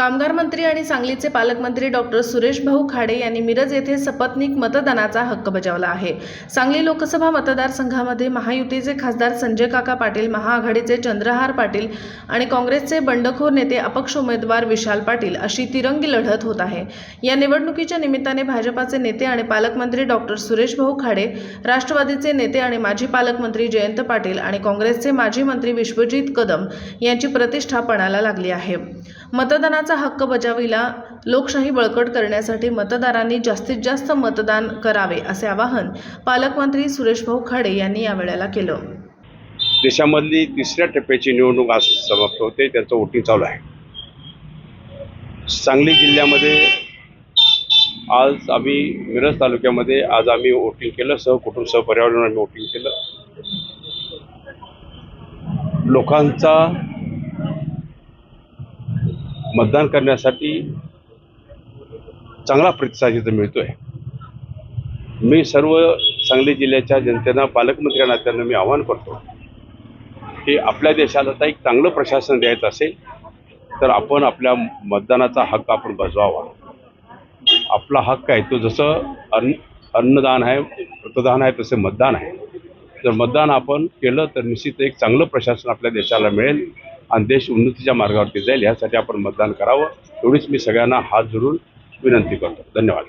कामगार मंत्री आणि सांगलीचे पालकमंत्री डॉक्टर सुरेश भाऊ खाडे यांनी मिरज येथे सपत्नीक मतदानाचा हक्क बजावला आहे. सांगली लोकसभा मतदारसंघामध्ये महायुतीचे खासदार संजय काका पाटील महाआघाडीचे चंद्रहार पाटील आणि काँग्रेसचे बंडखोर नेते अपक्ष उमेदवार विशाल पाटील अशी तिरंगी लढत होत आहे. या निवडणुकीच्या निमित्ताने भाजपाचे नेते आणि पालकमंत्री डॉक्टर सुरेश भाऊ खाडे राष्ट्रवादीचे नेते आणि माजी पालकमंत्री जयंत पाटील आणि काँग्रेसचे माजी मंत्री विश्वजित कदम यांची प्रतिष्ठा पणाला लागली आहे. मतदानाचा हक्क बजाविला लोकशाही बळकट करण्यासाठी मतदारांनी जास्तीत जास्त मतदान करावे असे आवाहन पालकमंत्री सुरेश भाऊ खाडे यांनी यावेळेला केलं. देशामधली तिसऱ्या टप्प्याची निवडणूक आज समाप्त होते त्यांचं वोटिंग चालू आहे. सांगली जिल्ह्यामध्ये आज आम्ही मिरज तालुक्यामध्ये आज आम्ही वोटिंग केलं सहकुटुंब सहपर्यावरण आम्ही वोटिंग केलं. लोकांचा मतदान करण्यासाठी चांगला प्रतिसाद इथं मिळतोय. मी सर्व सांगली जिल्ह्याच्या जनतेला पालकमंत्री नात्यानं मी आवाहन करतो की आपल्या देशाला आता एक चांगलं प्रशासन द्यायचं असेल तर आपण आपल्या मतदानाचा हक्क आपण बजवावा आपला हक्क आहे तो जसं अन्न अन्नदान आहे मतदान आहे तसे मतदान आहे. जर मतदान आपण केलं तर निश्चित एक चांगलं प्रशासन आपल्या देशाला मिळेल. आणि देश उन्नतीच्या मार्गावरती जाईल यासाठी आपण मतदान करावं. एवढीच मी सगळ्यांना हात जोडून विनंती करतो. धन्यवाद.